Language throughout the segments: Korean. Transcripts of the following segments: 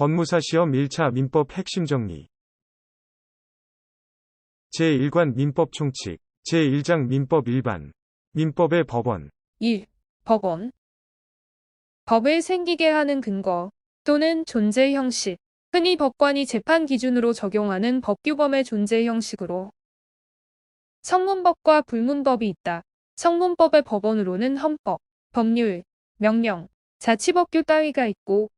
법무사 시험 1차 민법 핵심 정리 제1관 민법 총칙 제1장 민법 일반 민법의 법원 1. 법원. 법을 생기게 하는 근거 또는 존재 형식. 흔히 법관이 재판 기준으로 적용하는 법규범의 존재 형식으로 성문법과 불문법이 있다. 성문법의 법원으로는 헌법, 법률, 명령, 자치법규 따위가 있고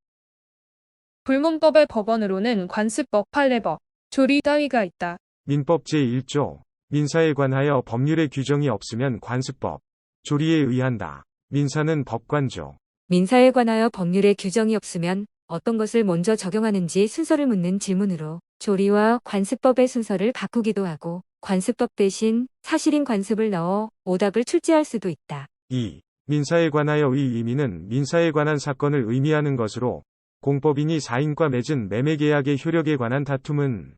불문법의 법원으로는 관습법, 판례법, 조리 따위가 있다. 민법 제1조 민사에 관하여 법률의 규정이 없으면 관습법 조리에 의한다. 민사는 법관조 민사에 관하여 법률의 규정이 없으면 어떤 것을 먼저 적용하는지 순서를 묻는 질문으로 조리와 관습법의 순서를 바꾸기도 하고 관습법 대신 사실인 관습을 넣어 오답을 출제할 수도 있다. 2. 민사에 관하여의 의미는 민사에 관한 사건을 의미하는 것으로 공법인이 사인과 맺은 매매계약의 효력에 관한 다툼은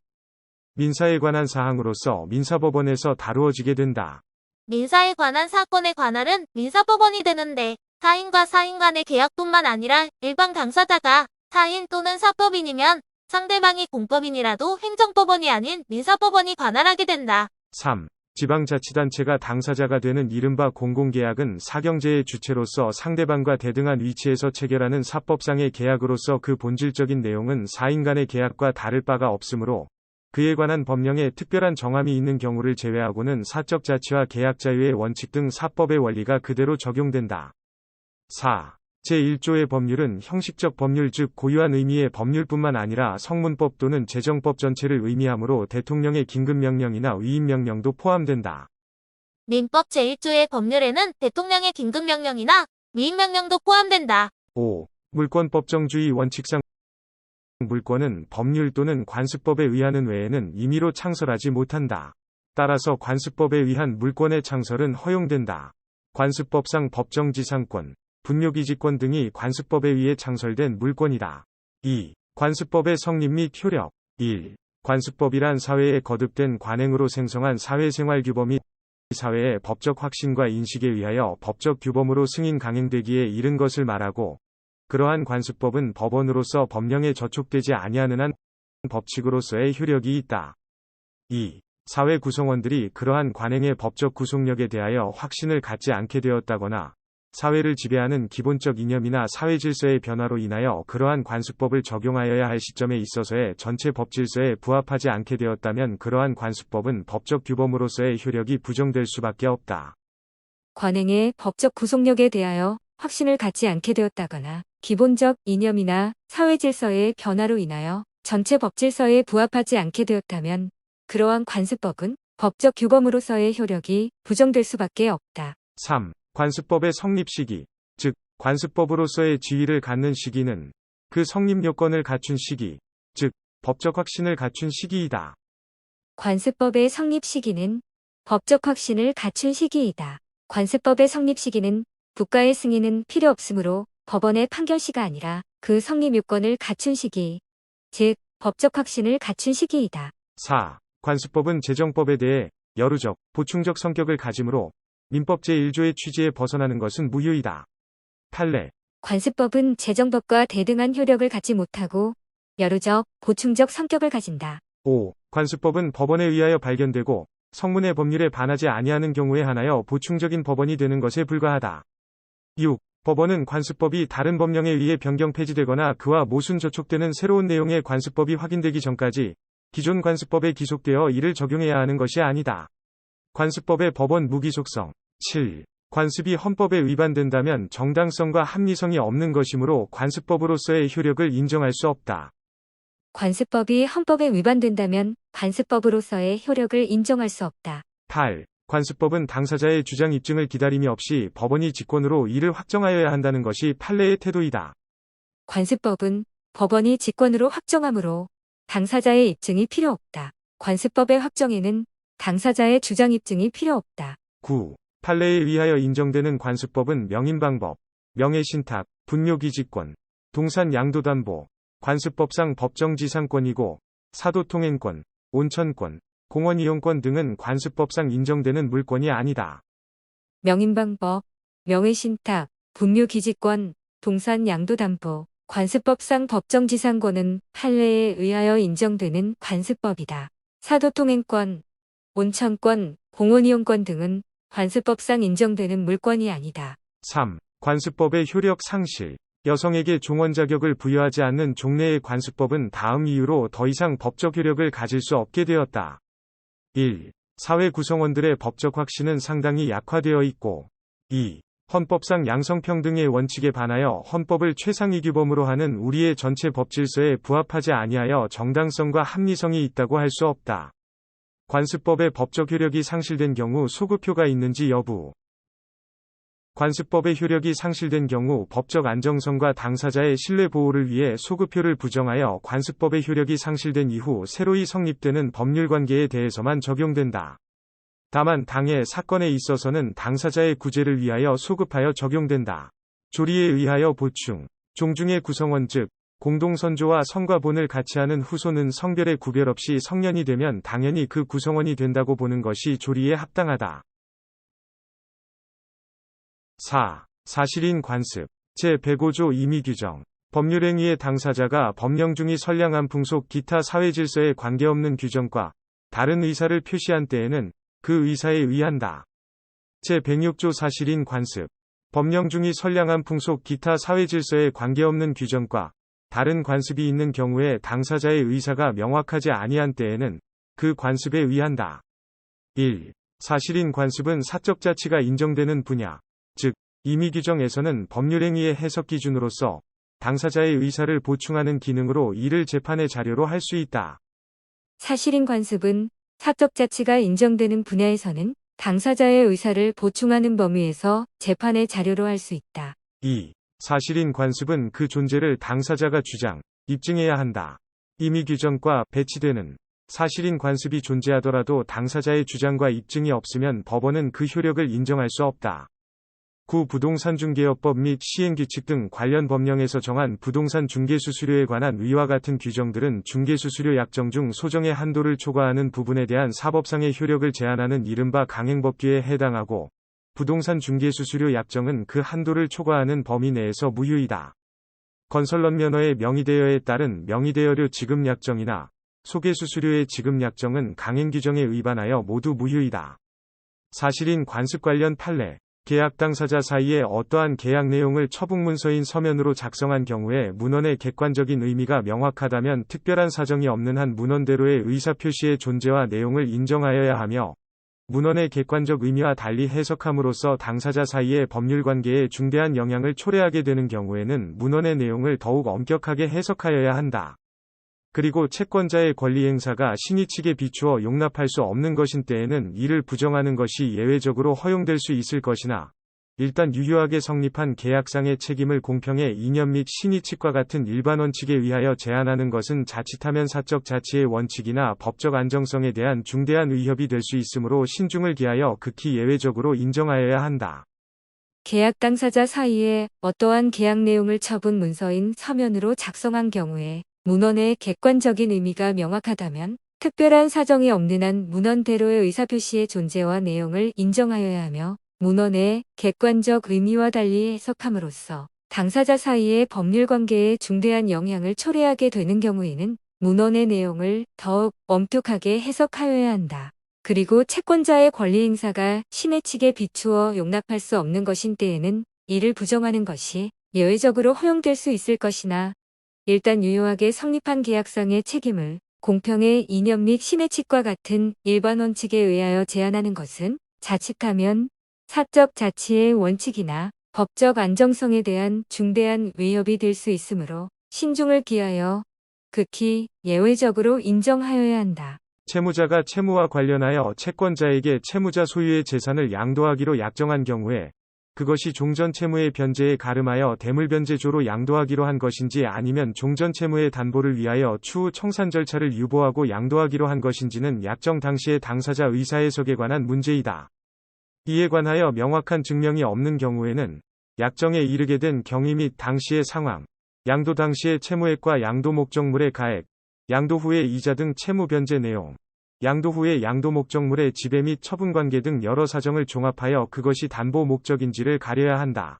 민사에 관한 사항으로서 민사법원에서 다루어지게 된다. 민사에 관한 사건의 관할은 민사법원이 되는데 사인과 사인 간의 계약뿐만 아니라 일반 당사자가 사인 또는 사법인이면 상대방이 공법인이라도 행정법원이 아닌 민사법원이 관할하게 된다. 3. 지방자치단체가 당사자가 되는 이른바 공공계약은 사경제의 주체로서 상대방과 대등한 위치에서 체결하는 사법상의 계약으로서 그 본질적인 내용은 사인 간의 계약과 다를 바가 없으므로 그에 관한 법령에 특별한 정함이 있는 경우를 제외하고는 사적 자치와 계약 자유의 원칙 등 사법의 원리가 그대로 적용된다. 4. 제1조의 법률은 형식적 법률 즉 고유한 의미의 법률뿐만 아니라 성문법 또는 재정법 전체를 의미하므로 대통령의 긴급명령이나 위임명령도 포함된다. 민법 제1조의 법률에는 대통령의 긴급명령이나 위임명령도 포함된다. 5. 물권법정주의 원칙상 물권은 법률 또는 관습법에 의하는 외에는 임의로 창설하지 못한다. 따라서 관습법에 의한 물권의 창설은 허용된다. 관습법상 법정지상권, 분묘기지권 등이 관습법에 의해 창설된 물권이다. 2. 관습법의 성립 및 효력 1. 관습법이란 사회에 거듭된 관행으로 생성한 사회생활 규범 및 사회의 법적 확신과 인식에 의하여 법적 규범으로 승인 강행되기에 이른 것을 말하고 그러한 관습법은 법원으로서 법령에 저촉되지 아니하는 한 법칙으로서의 효력이 있다. 2. 사회 구성원들이 그러한 관행의 법적 구속력에 대하여 확신을 갖지 않게 되었다거나 사회를 지배하는 기본적 이념이나 사회 질서의 변화로 인하여 그러한 관습법을 적용하여야 할 시점에 있어서의 전체 법 질서에 부합하지 않게 되었다면 그러한 관습법은 법적 규범으로서의 효력이 부정될 수밖에 없다. 관행의 법적 구속력에 대하여 확신을 갖지 않게 되었다거나 기본적 이념이나 사회 질서의 변화로 인하여 전체 법 질서에 부합하지 않게 되었다면 그러한 관습법은 법적 규범으로서의 효력이 부정될 수밖에 없다. 3. 관습법의 성립 시기, 즉 관습법으로서의 지위를 갖는 시기는 그 성립 요건을 갖춘 시기, 즉 법적 확신을 갖춘 시기이다. 관습법의 성립 시기는 법적 확신을 갖춘 시기이다. 관습법의 성립 시기는 국가의 승인은 필요 없으므로 법원의 판결시가 아니라 그 성립 요건을 갖춘 시기, 즉 법적 확신을 갖춘 시기이다. 4. 관습법은 재정법에 대해 여루적, 보충적 성격을 가지므로 민법 제1조의 취지에 벗어나는 것은 무효이다. 판례 관습법은 재정법과 대등한 효력을 갖지 못하고 여루적, 보충적 성격을 가진다. 5. 관습법은 법원에 의하여 발견되고 성문의 법률에 반하지 아니하는 경우에 한하여 보충적인 법원이 되는 것에 불과하다. 6. 법원은 관습법이 다른 법령에 의해 변경 폐지되거나 그와 모순 저촉되는 새로운 내용의 관습법이 확인되기 전까지 기존 관습법에 기속되어 이를 적용해야 하는 것이 아니다. 관습법의 법원 무기속성 7. 관습이 헌법에 위반된다면 정당성과 합리성이 없는 것이므로 관습법으로서의 효력을 인정할 수 없다. 관습법이 헌법에 위반된다면 관습법으로서의 효력을 인정할 수 없다. 8. 관습법은 당사자의 주장 입증을 기다림이 없이 법원이 직권으로 이를 확정하여야 한다는 것이 판례의 태도이다. 관습법은 법원이 직권으로 확정하므로 당사자의 입증이 필요 없다. 관습법의 확정에는 당사자의 주장 입증이 필요 없다. 9. 판례에 의하여 인정되는 관습법은 명인방법, 명예신탁, 분묘기지권, 동산양도담보, 관습법상 법정지상권이고 사도통행권, 온천권, 공원이용권 등은 관습법상 인정되는 물권이 아니다. 명인방법, 명예신탁, 분묘기지권, 동산양도담보, 관습법상 법정지상권은 판례에 의하여 인정되는 관습법이다. 사도통행권, 온천권, 공원이용권 등은 관습법상 인정되는 물권이 아니다. 3. 관습법의 효력 상실. 여성에게 종원 자격을 부여하지 않는 종래의 관습법은 다음 이유로 더 이상 법적 효력을 가질 수 없게 되었다. 1. 사회 구성원들의 법적 확신은 상당히 약화되어 있고 2. 헌법상 양성평등의 원칙에 반하여 헌법을 최상위 규범으로 하는 우리의 전체 법질서에 부합하지 아니하여 정당성과 합리성이 있다고 할 수 없다. 관습법의 법적 효력이 상실된 경우 소급표가 있는지 여부 관습법의 효력이 상실된 경우 법적 안정성과 당사자의 신뢰 보호를 위해 소급표를 부정하여 관습법의 효력이 상실된 이후 새로이 성립되는 법률 관계에 대해서만 적용된다. 다만 당해 사건에 있어서는 당사자의 구제를 위하여 소급하여 적용된다. 조리에 의하여 보충, 종중의 구성원 즉 공동선조와 성과본을 같이 하는 후손은 성별의 구별 없이 성년이 되면 당연히 그 구성원이 된다고 보는 것이 조리에 합당하다. 4. 사실인 관습. 제105조 임의규정. 법률행위의 당사자가 법령 중의 선량한 풍속 기타 사회질서에 관계없는 규정과 다른 의사를 표시한 때에는 그 의사에 의한다. 제106조 사실인 관습. 법령 중의 선량한 풍속 기타 사회질서에 관계없는 규정과 다른 관습이 있는 경우에 당사자의 의사가 명확하지 아니한 때에는 그 관습에 의한다. 1. 사실인 관습은 사적 자치가 인정되는 분야, 즉 임의 규정에서는 법률행위의 해석 기준으로서 당사자의 의사를 보충하는 기능으로 이를 재판의 자료로 할 수 있다. 사실인 관습은 사적 자치가 인정되는 분야에서는 당사자의 의사를 보충하는 범위에서 재판의 자료로 할 수 있다. 2. 사실인 관습은 그 존재를 당사자가 주장, 입증해야 한다. 임의 규정과 배치되는 사실인 관습이 존재하더라도 당사자의 주장과 입증이 없으면 법원은 그 효력을 인정할 수 없다. 구 부동산 중개업법 및 시행규칙 등 관련 법령에서 정한 부동산 중개수수료에 관한 위와 같은 규정들은 중개수수료 약정 중 소정의 한도를 초과하는 부분에 대한 사법상의 효력을 제한하는 이른바 강행법규에 해당하고 부동산 중개수수료 약정은 그 한도를 초과하는 범위 내에서 무효이다. 건설론 면허의 명의대여에 따른 명의대여료 지급 약정이나 소개수수료의 지급 약정은 강행 규정에 위반하여 모두 무효이다. 사실인 관습 관련 판례 계약 당사자 사이에 어떠한 계약 내용을 처분문서인 서면으로 작성한 경우에 문헌의 객관적인 의미가 명확하다면 특별한 사정이 없는 한 문헌대로의 의사표시의 존재와 내용을 인정하여야 하며 문헌의 객관적 의미와 달리 해석함으로써 당사자 사이의 법률 관계에 중대한 영향을 초래하게 되는 경우에는 문헌의 내용을 더욱 엄격하게 해석하여야 한다. 그리고 채권자의 권리 행사가 신의 측에 비추어 용납할 수 없는 것인 때에는 이를 부정하는 것이 예외적으로 허용될 수 있을 것이나 일단 유효하게 성립한 계약상의 책임을 공평의 이념 및 신의 측과 같은 일반 원칙에 의하여 제한하는 것은 자칫하면 사적 자치의 원칙이나 법적 안정성에 대한 중대한 위협이 될 수 있으므로 신중을 기하여 극히 예외적으로 인정하여야 한다. 계약 당사자 사이에 어떠한 계약 내용을 처분 문서인 서면으로 작성한 경우에 문헌의 객관적인 의미가 명확하다면 특별한 사정이 없는 한 문헌대로의 의사표시의 존재와 내용을 인정하여야 하며 문헌의 객관적 의미와 달리 해석함으로써 당사자 사이의 법률 관계에 중대한 영향을 초래하게 되는 경우에는 문헌의 내용을 더욱 엄격하게 해석하여야 한다. 그리고 채권자의 권리 행사가 신의 측에 비추어 용납할 수 없는 것인 때에는 이를 부정하는 것이 예외적으로 허용될 수 있을 것이나 일단 유효하게 성립한 계약상의 책임을 공평의 이념 및 신의 측과 같은 일반 원칙에 의하여 제한하는 것은 자칫하면 사적 자치의 원칙이나 법적 안정성에 대한 중대한 위협이 될 수 있으므로 신중을 기하여 극히 예외적으로 인정하여야 한다. 채무자가 채무와 관련하여 채권자에게 채무자 소유의 재산을 양도하기로 약정한 경우에 그것이 종전 채무의 변제에 가름하여 대물 변제조로 양도하기로 한 것인지 아니면 종전 채무의 담보를 위하여 추후 청산 절차를 유보하고 양도하기로 한 것인지는 약정 당시의 당사자 의사해석에 관한 문제이다. 이에 관하여 명확한 증명이 없는 경우에는 약정에 이르게 된 경위 및 당시의 상황, 양도 당시의 채무액과 양도 목적물의 가액, 양도 후의 이자 등 채무 변제 내용, 양도 후의 양도 목적물의 지배 및 처분 관계 등 여러 사정을 종합하여 그것이 담보 목적인지를 가려야 한다.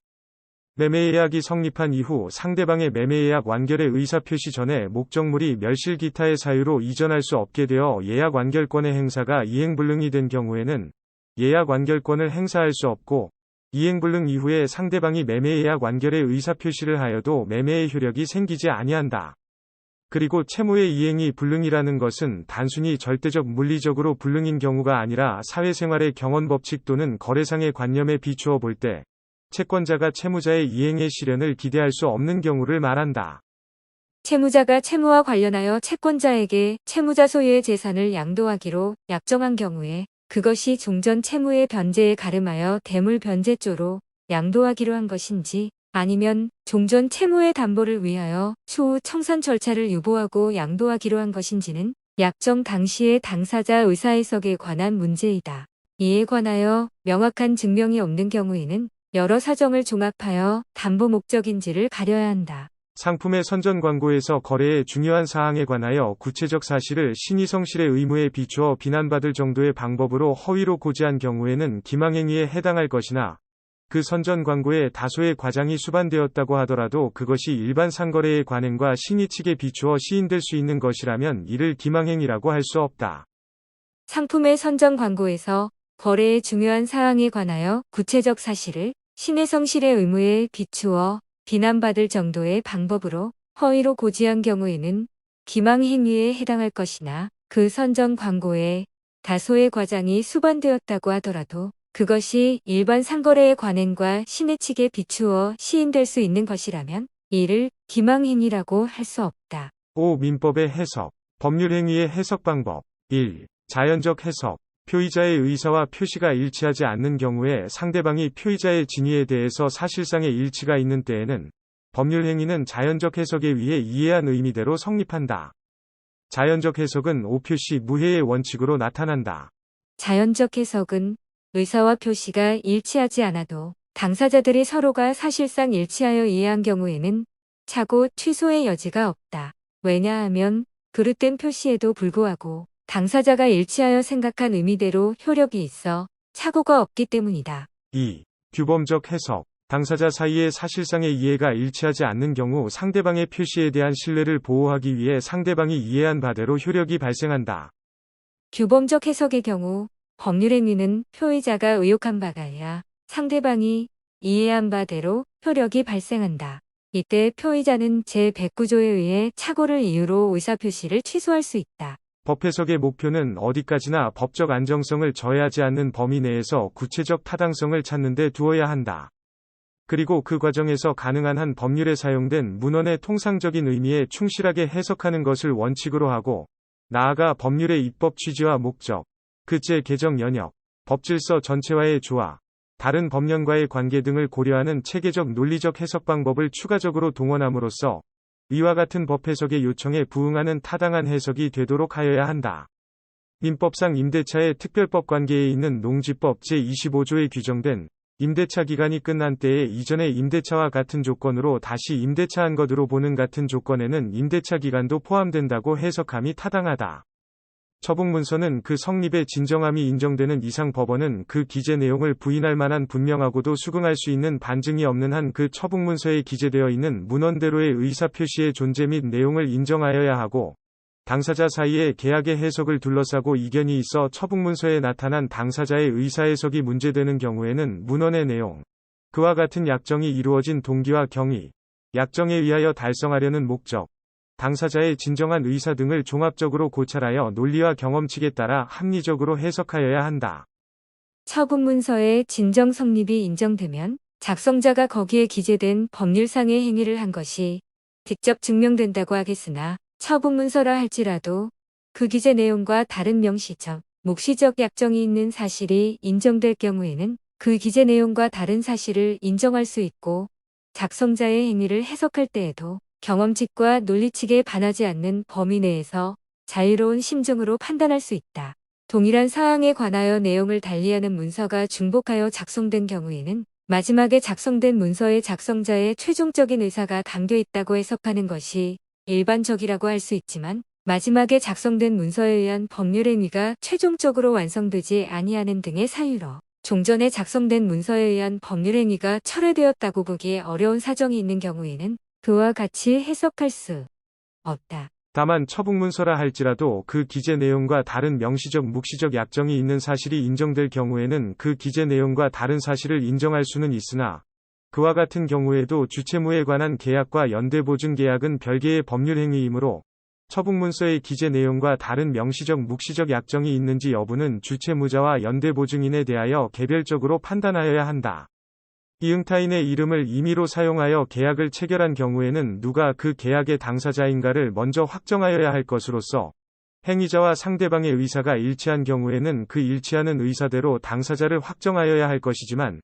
매매예약이 성립한 이후 상대방의 매매예약 완결의 의사표시 전에 목적물이 멸실 기타의 사유로 이전할 수 없게 되어 예약 완결권의 행사가 이행불능이 된 경우에는 예약 완결권을 행사할 수 없고 이행불능 이후에 상대방이 매매 예약 완결의 의사표시를 하여도 매매의 효력이 생기지 아니한다. 그리고 채무의 이행이 불능이라는 것은 단순히 절대적 물리적으로 불능인 경우가 아니라 사회생활의 경원 법칙 또는 거래상의 관념에 비추어 볼 때 채권자가 채무자의 이행의 실현을 기대할 수 없는 경우를 말한다. 채무자가 채무와 관련하여 채권자에게 채무자 소유의 재산을 양도하기로 약정한 경우에 그것이 종전 채무의 변제에 가름하여 대물 변제조로 양도하기로 한 것인지 아니면 종전 채무의 담보를 위하여 추후 청산 절차를 유보하고 양도하기로 한 것인지는 약정 당시의 당사자 의사해석에 관한 문제이다. 이에 관하여 명확한 증명이 없는 경우에는 여러 사정을 종합하여 담보 목적인지를 가려야 한다. 상품의 선전 광고에서 거래의 중요한 사항에 관하여 구체적 사실을 신의성실의 의무에 비추어 비난받을 정도의 방법으로 허위로 고지한 경우에는 기망행위에 해당할 것이나 그 선전 광고에 다소의 과장이 수반되었다고 하더라도 그것이 일반 상거래의 관행과 신의 측에 비추어 시인될 수 있는 것이라면 이를 기망행위라고 할 수 없다. 상품의 선정 광고에서 거래의 중요한 사항에 관하여 구체적 사실을 신의 성실의 의무에 비추어 비난받을 정도의 방법으로 허위로 고지한 경우에는 기망행위에 해당할 것이나 그 선정 광고에 다소의 과장이 수반되었다고 하더라도 그것이 일반 상거래의 관행과 신의 측에 비추어 시인될 수 있는 것이라면 이를 기망행위라고 할 수 없다. 5. 민법의 해석. 법률행위의 해석 방법. 1. 자연적 해석. 표의자의 의사와 표시가 일치하지 않는 경우에 상대방이 표의자의 진위에 대해서 사실상의 일치가 있는 때에는 법률 행위는 자연적 해석에 의해 이해한 의미대로 성립한다. 자연적 해석은 오표시 무해의 원칙으로 나타난다. 자연적 해석은 의사와 표시가 일치하지 않아도 당사자들이 서로가 사실상 일치하여 이해한 경우에는 차고 취소의 여지가 없다. 왜냐하면 그릇된 표시에도 불구하고 당사자가 일치하여 생각한 의미대로 효력이 있어 착오가 없기 때문이다. 2. 규범적 해석. 당사자 사이의 사실상의 이해가 일치하지 않는 경우 상대방의 표시에 대한 신뢰를 보호하기 위해 상대방이 이해한 바대로 효력이 발생한다. 규범적 해석의 경우 법률 행위는 표의자가 의혹한 바가 아니라 상대방이 이해한 바대로 효력이 발생한다. 이때 표의자는 제109조에 의해 착오를 이유로 의사표시를 취소할 수 있다. 법 해석의 목표는 어디까지나 법적 안정성을 저해하지 않는 범위 내에서 구체적 타당성을 찾는 데 두어야 한다. 그리고 그 과정에서 가능한 한 법률에 사용된 문헌의 통상적인 의미에 충실하게 해석하는 것을 원칙으로 하고, 나아가 법률의 입법 취지와 목적, 그제 개정 연역, 법질서 전체와의 조화, 다른 법령과의 관계 등을 고려하는 체계적 논리적 해석 방법을 추가적으로 동원함으로써 이와 같은 법 해석의 요청에 부응하는 타당한 해석이 되도록 하여야 한다. 민법상 임대차의 특별법 관계에 있는 농지법 제25조에 규정된 임대차 기간이 끝난 때에 이전의 임대차와 같은 조건으로 다시 임대차한 것으로 보는 같은 조건에는 임대차 기간도 포함된다고 해석함이 타당하다. 처분문서는 그 성립의 진정함이 인정되는 이상 법원은 그 기재 내용을 부인할 만한 분명하고도 수긍할 수 있는 반증이 없는 한 그 처분문서에 기재되어 있는 문헌대로의 의사표시의 존재 및 내용을 인정하여야 하고, 당사자 사이에 계약의 해석을 둘러싸고 이견이 있어 처분문서에 나타난 당사자의 의사해석이 문제되는 경우에는 문헌의 내용, 그와 같은 약정이 이루어진 동기와 경위, 약정에 의하여 달성하려는 목적, 당사자의 진정한 의사 등을 종합적으로 고찰하여 논리와 경험칙에 따라 합리적으로 해석하여야 한다. 처분 문서의 진정 성립이 인정되면 작성자가 거기에 기재된 법률상의 행위를 한 것이 직접 증명된다고 하겠으나 처분 문서라 할지라도 그 기재 내용과 다른 명시적, 묵시적 약정이 있는 사실이 인정될 경우에는 그 기재 내용과 다른 사실을 인정할 수 있고 작성자의 행위를 해석할 때에도 경험칙과 논리칙에 반하지 않는 범위 내에서 자유로운 심증으로 판단할 수 있다. 동일한 사항에 관하여 내용을 달리하는 문서가 중복하여 작성된 경우에는 마지막에 작성된 문서의 작성자의 최종적인 의사가 담겨 있다고 해석하는 것이 일반적이라고 할 수 있지만 마지막에 작성된 문서에 의한 법률 행위가 최종적으로 완성되지 아니하는 등의 사유로 종전에 작성된 문서에 의한 법률 행위가 철회되었다고 보기 어려운 사정이 있는 경우에는 그와 같이 해석할 수 없다. 다만 처북문서라 할지라도 그 기재 내용과 다른 명시적 묵시적 약정이 있는 사실이 인정될 경우에는 그 기재 내용과 다른 사실을 인정할 수는 있으나 그와 같은 경우에도 주체무에 관한 계약과 연대보증 계약은 별개의 법률 행위이므로 처북문서의 기재 내용과 다른 명시적 묵시적 약정이 있는지 여부는 주체무자와 연대보증인에 대하여 개별적으로 판단하여야 한다. 이응타인의 이름을 임의로 사용하여 계약을 체결한 경우에는 누가 그 계약의 당사자인가를 먼저 확정하여야 할 것으로서 행위자와 상대방의 의사가 일치한 경우에는 그 일치하는 의사대로 당사자를 확정하여야 할 것이지만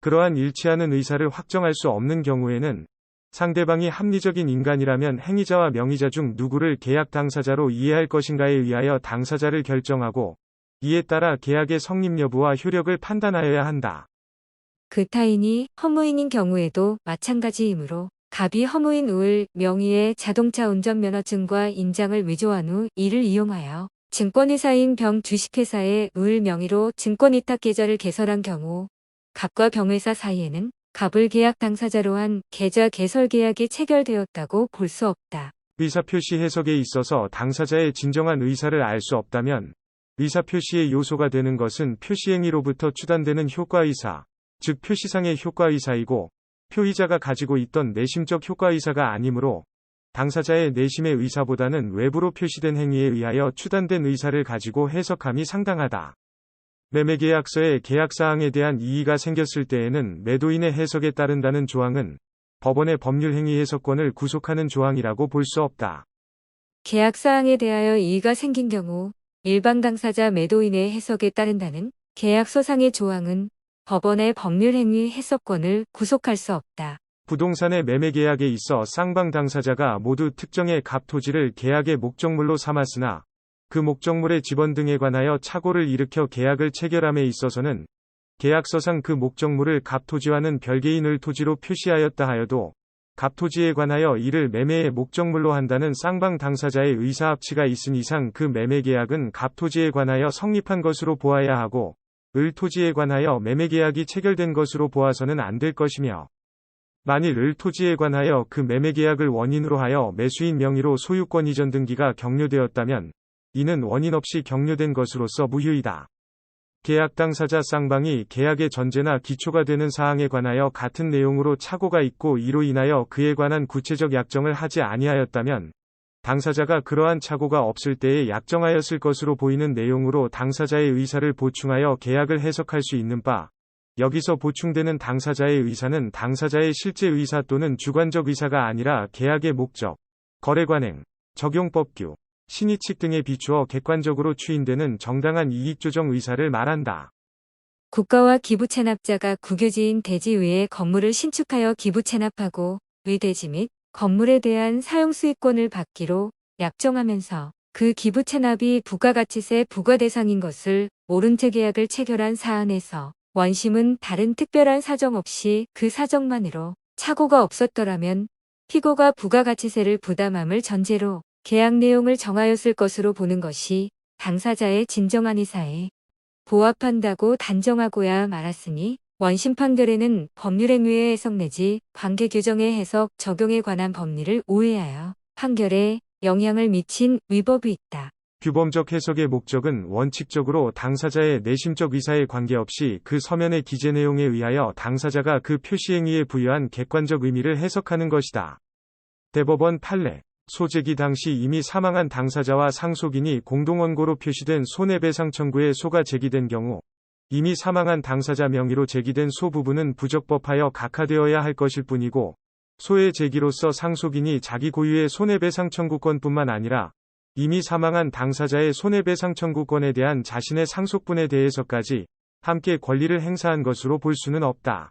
그러한 일치하는 의사를 확정할 수 없는 경우에는 상대방이 합리적인 인간이라면 행위자와 명의자 중 누구를 계약 당사자로 이해할 것인가에 의하여 당사자를 결정하고 이에 따라 계약의 성립 여부와 효력을 판단하여야 한다. 그 타인이 허무인인 경우에도 마찬가지이므로 갑이 허무인 우을 명의의 자동차 운전면허증과 인장을 위조한 후 이를 이용하여 증권회사인 병 주식회사의 우을 명의로 증권위탁 계좌를 개설한 경우 갑과 병회사 사이에는 갑을 계약 당사자로 한 계좌 개설 계약이 체결되었다고 볼 수 없다. 의사표시 해석에 있어서 당사자의 진정한 의사를 알 수 없다면 의사표시의 요소가 되는 것은 표시행위로부터 추단되는 효과의사, 즉 표시상의 효과의사이고 표의자가 가지고 있던 내심적 효과의사가 아니므로 당사자의 내심의 의사보다는 외부로 표시된 행위에 의하여 추단된 의사를 가지고 해석함이 상당하다. 매매계약서의 계약사항에 대한 이의가 생겼을 때에는 매도인의 해석에 따른다는 조항은 법원의 법률행위 해석권을 구속하는 조항이라고 볼 수 없다. 계약사항에 대하여 이의가 생긴 경우 일방 당사자 매도인의 해석에 따른다는 계약서상의 조항은 법원의 법률행위 해석권을 구속할 수 없다. 부동산의 매매 계약에 있어 쌍방 당사자가 모두 특정의 갑 토지를 계약의 목적물로 삼았으나 그 목적물의 지번 등에 관하여 착오를 일으켜 계약을 체결함에 있어서는 계약서상 그 목적물을 갑토지와는 별개인 을 토지로 표시하였다 하여도 갑토지에 관하여 이를 매매의 목적물로 한다는 쌍방 당사자의 의사합치가 있은 이상 그 매매 계약은 갑토지에 관하여 성립한 것으로 보아야 하고 을 토지에 관하여 매매계약이 체결된 것으로 보아서는 안 될 것이며 만일 을 토지에 관하여 그 매매계약을 원인으로 하여 매수인 명의로 소유권 이전 등기가 격려되었다면 이는 원인 없이 격려된 것으로서 무효이다. 계약 당사자 쌍방이 계약의 전제나 기초가 되는 사항에 관하여 같은 내용으로 착오가 있고 이로 인하여 그에 관한 구체적 약정을 하지 아니하였다면 당사자가 그러한 착오가 없을 때에 약정하였을 것으로 보이는 내용으로 당사자의 의사를 보충하여 계약을 해석할 수 있는 바 여기서 보충되는 당사자의 의사는 당사자의 실제 의사 또는 주관적 의사가 아니라 계약의 목적, 거래 관행, 적용법규, 신의칙 등에 비추어 객관적으로 추인되는 정당한 이익조정 의사를 말한다. 국가와 기부 체납자가 국유지인 대지위에 건물을 신축하여 기부 체납하고 의대지 및 건물에 대한 사용 수익권을 받기로 약정하면서 그 기부 체납이 부가가치세 부과 대상인 것을 모른 채 계약을 체결한 사안에서 원심은 다른 특별한 사정 없이 그 사정만으로 착오가 없었더라면 피고가 부가가치세를 부담함을 전제로 계약 내용을 정하였을 것으로 보는 것이 당사자의 진정한 의사에 부합한다고 단정하고야 말았으니 원심 판결에는 법률행위의 해석 내지 관계 규정의 해석 적용에 관한 법리를 오해하여 판결에 영향을 미친 위법이 있다. 규범적 해석의 목적은 원칙적으로 당사자의 내심적 의사에 관계없이 그 서면의 기재 내용에 의하여 당사자가 그 표시행위에 부여한 객관적 의미를 해석하는 것이다. 대법원 판례 소재기 당시 이미 사망한 당사자와 상속인이 공동원고로 표시된 손해배상 청구에 소가 제기된 경우 이미 사망한 당사자 명의로 제기된 소 부분은 부적법하여 각하되어야 할 것일 뿐이고 소의 제기로서 상속인이 자기 고유의 손해배상 청구권뿐만 아니라 이미 사망한 당사자의 손해배상 청구권에 대한 자신의 상속분에 대해서까지 함께 권리를 행사한 것으로 볼 수는 없다.